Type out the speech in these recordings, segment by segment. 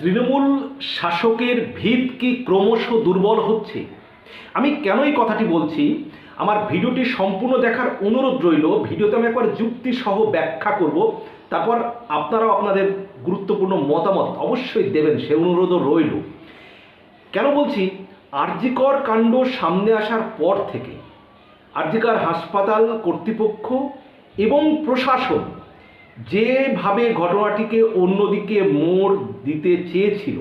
তৃণমূল শাসকের ভিত কি ক্রমশ দুর্বল হচ্ছে? আমি কেন এই কথাটি বলছি? আমার ভিডিওটি সম্পূর্ণ দেখার অনুরোধ রইল। ভিডিওতে আমি একবার যুক্তিসহ ব্যাখ্যা করব। তারপর আপনারাও আপনাদের গুরুত্বপূর্ণ মতামত অবশ্যই দেবেন, সে অনুরোধও রইল। কেন বলছি? আরজিকর কাণ্ড সামনে আসার পর থেকে আরজিকর হাসপাতাল কর্তৃপক্ষ এবং প্রশাসন যেভাবে ঘটনাটিকে অন্যদিকে মোড় দিতে চেয়েছিল,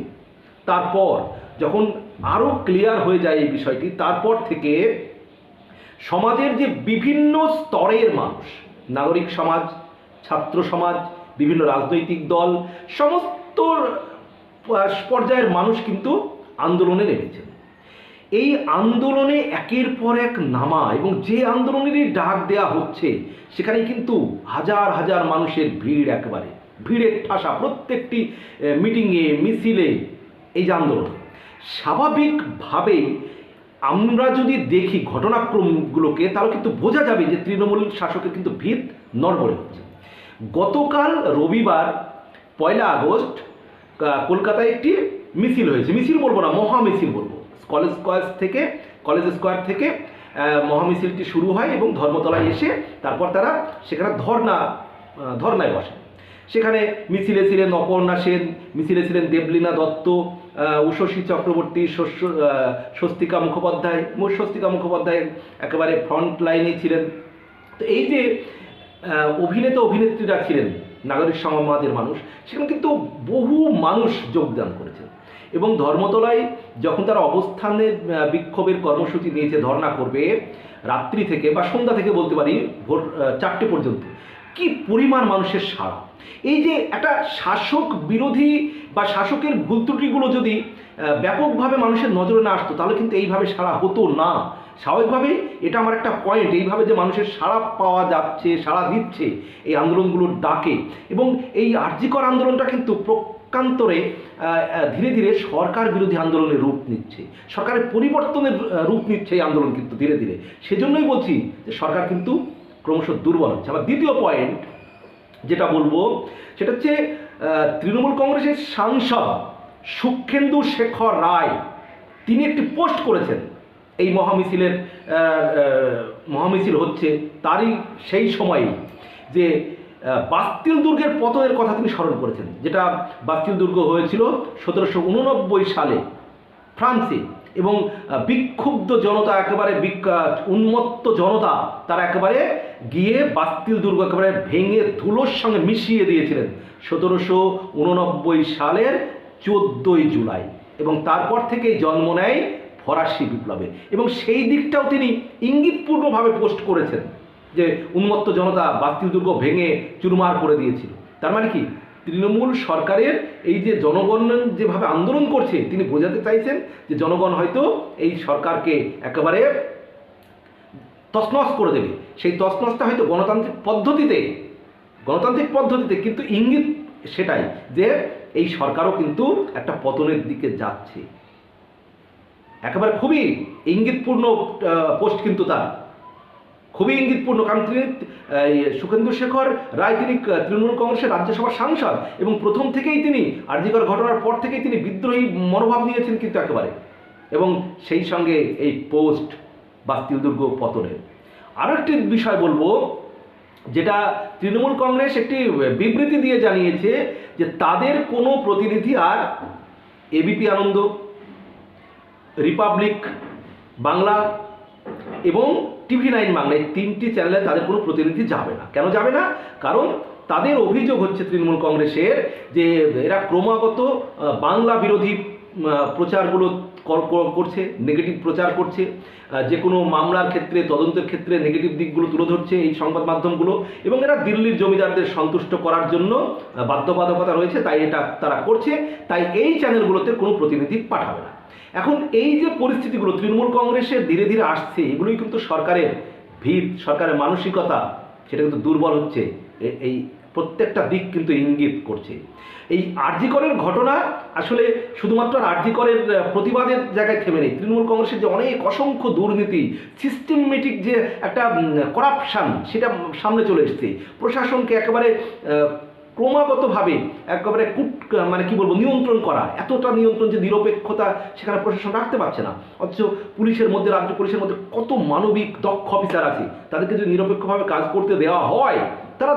তারপর যখন আরও ক্লিয়ার হয়ে যায় এই বিষয়টি, তারপর থেকে সমাজের যে বিভিন্ন স্তরের মানুষ, নাগরিক সমাজ, ছাত্র সমাজ, বিভিন্ন রাজনৈতিক দল, সমস্ত পর্যায়ের মানুষ কিন্তু আন্দোলনে নেমেছেন এই আন্দোলনে একের পর এক নামা এবং যে আন্দোলনেরই ডাক দেয়া হচ্ছে সেখানে কিন্তু হাজার হাজার মানুষের ভিড় একবারে। ভিড়ের ঠাসা প্রত্যেকটি মিটিংয়ে, মিছিলে এই যে আন্দোলন। স্বাভাবিকভাবেই আমরা যদি দেখি ঘটনাক্রমগুলোকে, তাহলে কিন্তু বোঝা যাবে যে তৃণমূল শাসকের কিন্তু ভিত নড়বড়ে হচ্ছে। গতকাল রবিবার পয়লা আগস্ট কলকাতায় একটি মিছিল হয়েছে। মিছিল বলব না, মহা মিছিল বলব। কলেজ স্কোয়ার থেকে, কলেজ স্কোয়ার থেকে মহামিছিলটি শুরু হয় এবং ধর্মতলায় এসে তারপর তারা সেখানে ধর্না ধর্নায় বসে। সেখানে মিছিলে ছিলেন অপর্ণা সেন, মিছিলে ছিলেন দেবলীনা দত্ত উষসী চক্রবর্তী শস্য স্বস্তিকা মুখোপাধ্যায় স্বস্তিকা মুখোপাধ্যায় একেবারে ফ্রন্ট লাইনে ছিলেন। তো এই যে অভিনেতা, অভিনেত্রীরা ছিলেন, নাগরিক সমাজের মানুষ, সেখানে কিন্তু বহু মানুষ যোগদান করেছেন। এবং ধর্মতলায় যখন তারা অবস্থানে বিক্ষোভের কর্মসূচি নিয়েছে, ধর্ণা করবে, রাত্রি থেকে বা সন্ধ্যা থেকে বলতে পারি, ভোর চারটে পর্যন্ত, কি পরিমাণ মানুষের সাড়া? এই যে একটা শাসক বিরোধী বা শাসকের ভুল ত্রুটিগুলো যদি ব্যাপকভাবে মানুষের নজরে না আসতো, তাহলে কিন্তু এইভাবে সাড়া হতো না। স্বাভাবিকভাবেই এটা আমার একটা পয়েন্ট এইভাবে যে মানুষের সাড়া পাওয়া যাচ্ছে, সাড়া দিচ্ছে এই আন্দোলনগুলোর ডাকে, এবং এই আর্যিকর আন্দোলনটা কিন্তু আহ, ধীরে ধীরে সরকার বিরোধী আন্দোলনের রূপ নিচ্ছে। সরকারের পরিবর্তনের রূপ নিচ্ছে এই আন্দোলন কিন্তু ধীরে ধীরে। সেজন্যই বলছি যে সরকার কিন্তু ক্রমশ দুর্বল হচ্ছে। আবার দ্বিতীয় পয়েন্ট যেটা বলব সেটা হচ্ছে তৃণমূল কংগ্রেসের সাংসদ সুখেন্দু শেখর রায় তিনি একটি পোস্ট করেছেন। এই মহামিছিলের মহামিছিল হচ্ছে তারই সেই সময়ে যে বাস্তিল দুর্গের পতনের কথা তিনি স্মরণ করেছেন, যেটা বাস্তিল দুর্গ হয়েছিল সতেরোশো উননব্বই সালে ফ্রান্সে। এবং বিক্ষুব্ধ জনতা একেবারে উন্মত্ত জনতা, তারা একেবারে গিয়ে বাস্তিল দুর্গ একেবারে ভেঙে ধুলোর সঙ্গে মিশিয়ে দিয়েছিলেন সতেরোশো উননব্বই সালের চোদ্দোই জুলাই। এবং তারপর থেকেই জন্ম নেয় ফরাসি বিপ্লবে। এবং সেই দিকটাও তিনি ইঙ্গিতপূর্ণভাবে পোস্ট করেছেন। যে উন্মত্ত জনতা বাস্তিল দুর্গ ভেঙে চুরমার করে দিয়েছিল। তার মানে কি? তৃণমূল সরকারের এই যে জনগণ যেভাবে আন্দোলন করছে, তিনি বোঝাতে চাইছেন যে জনগণ হয়তো এই সরকারকে একেবারে তছনছ করে দেবে। সেই তছনছটা হয়তো গণতান্ত্রিক পদ্ধতিতে গণতান্ত্রিক পদ্ধতিতে কিন্তু ইঙ্গিত সেটাই যে এই সরকারও কিন্তু একটা পতনের দিকে যাচ্ছে। একেবারে খুবই ইঙ্গিতপূর্ণ পোস্ট কিন্তু তার। খুবই ইঙ্গিতপূর্ণ, কারণ তিনি সুখেন্দু শেখর রায় তিনি তৃণমূল কংগ্রেসের রাজ্যসভার সাংসদ এবং প্রথম থেকেই তিনি আরজিকর ঘটনার পর থেকেই তিনি বিদ্রোহী মনোভাব নিয়েছেন কিন্তু একেবারে। এবং সেই সঙ্গে এই পোস্ট বাস্তিল দুর্গ পতনের। আরও একটি বিষয় বলব, যেটা তৃণমূল কংগ্রেস একটি বিবৃতি দিয়ে জানিয়েছে যে তাদের কোনো প্রতিনিধি আর এবিপি আনন্দ, রিপাবলিক, বাংলা এবং টিভি নাইন বাংলা এই তিনটি চ্যানেলে তাদের কোনো প্রতিনিধি যাবে না। কেন যাবে না? কারণ তাদের অভিযোগ হচ্ছে তৃণমূল কংগ্রেসের যে এরা ক্রমাগত বাংলা বিরোধী প্রচারগুলো কর- কর- করছে নেগেটিভ প্রচার করছে যে কোনো মামলার ক্ষেত্রে, তদন্তের ক্ষেত্রে নেগেটিভ দিকগুলো তুলে ধরছে এই সংবাদ মাধ্যমগুলো এবং এরা দিল্লির জমিদারদের সন্তুষ্ট করার জন্য বাধ্যবাধকতা রয়েছে, তাই এটা তারা করছে, তাই এই চ্যানেলগুলোতে কোনো প্রতিনিধি পাঠাবে না। এখন এই যে পরিস্থিতিগুলো তৃণমূল কংগ্রেসের ধীরে ধীরে আসছে, এগুলোই কিন্তু সরকারের ভিত, সরকারের মানসিকতা, সেটা কিন্তু দুর্বল হচ্ছে। এই প্রত্যেকটা দিক কিন্তু ইঙ্গিত করছে। এই আরজিকরের ঘটনা আসলে শুধুমাত্র আরজিকরের প্রতিবাদের জায়গায় থেমে নেই। তৃণমূল কংগ্রেসের যে অনেক অসংখ্য দুর্নীতি সিস্টেমেটিক যে একটা করাপশান সেটা সামনে চলে এসছে। প্রশাসনকে একেবারে ক্রমাগতভাবে একেবারে কুট মানে কি বলব, নিয়ন্ত্রণ করা, এতটা নিয়ন্ত্রণ যে নিরপেক্ষতা সেখানে প্রশাসন রাখতে পারছে না। অথচ পুলিশের মধ্যে, রাজ্য পুলিশের মধ্যে কত মানবিক দক্ষ অফিসার আছে, তাদেরকে যদি নিরপেক্ষভাবে কাজ করতে দেওয়া হয়, তারা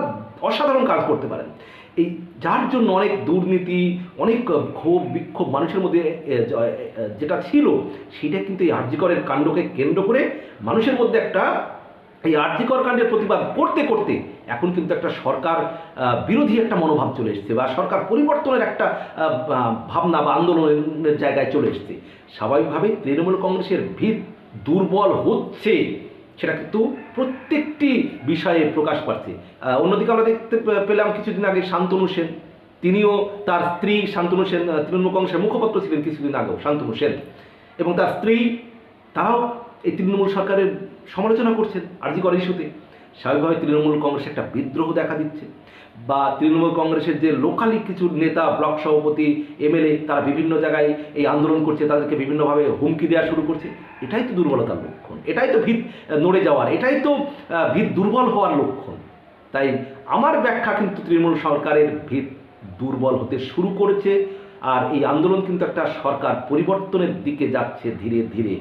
অসাধারণ কাজ করতে পারেন। এই যার জন্য অনেক দুর্নীতি, অনেক ক্ষোভ, বিক্ষোভ মানুষের মধ্যে যেটা ছিল, সেটা কিন্তু এই আর্যিকরের কাণ্ডকে কেন্দ্র করে মানুষের মধ্যে একটা এই আর্যিকর কাণ্ডের প্রতিবাদ করতে করতে এখন কিন্তু একটা সরকার বিরোধী একটা মনোভাব চলে এসছে বা সরকার পরিবর্তনের একটা ভাবনা বা আন্দোলনের জায়গায় চলে এসছে। স্বাভাবিকভাবেই তৃণমূল কংগ্রেসের ভিত দুর্বল হচ্ছে, সেটা কিন্তু প্রত্যেকটি বিষয়ে প্রকাশ পাচ্ছে। অন্যদিকে আমরা দেখতে পেলাম কিছুদিন আগে শান্তনু সেন। তিনিও তার স্ত্রী শান্তনু সেন তৃণমূল কংগ্রেসের মুখপাত্র ছিলেন কিছুদিন আগেও, শান্তনু সেন। এবং তার স্ত্রী, তারাও এই তৃণমূল সরকারের সমালোচনা করছেন আর্জিকর ইস্যুতে। স্বাভাবিকভাবে তৃণমূল কংগ্রেস একটা বিদ্রোহ দেখা দিচ্ছে বা তৃণমূল কংগ্রেসের যে লোকালি কিছু নেতা, ব্লক সভাপতি, এমএলএ তারা বিভিন্ন জায়গায় এই আন্দোলন করছে, তাদেরকে বিভিন্নভাবে হুমকি দেওয়া শুরু করছে। এটাই তো দুর্বলতার লক্ষণ, এটাই তো ভিত নড়ে যাওয়ার, এটাই তো ভিত, দুর্বল হওয়ার লক্ষণ। তাই আমার ব্যাখ্যা কিন্তু তৃণমূল সরকারের ভিত, দুর্বল হতে শুরু করেছে আর এই আন্দোলন কিন্তু একটা সরকার পরিবর্তনের দিকে যাচ্ছে ধীরে ধীরে।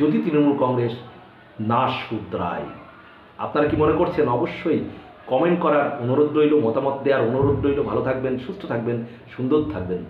যদি তৃণমূল কংগ্রেস না শুধরায়। আপনারা কি মনে করছেন? অবশ্যই কমেন্ট করার অনুরোধ রইল, মতামত দেওয়ার অনুরোধ রইল। ভালো থাকবেন, সুস্থ থাকবেন, সুন্দর থাকবেন।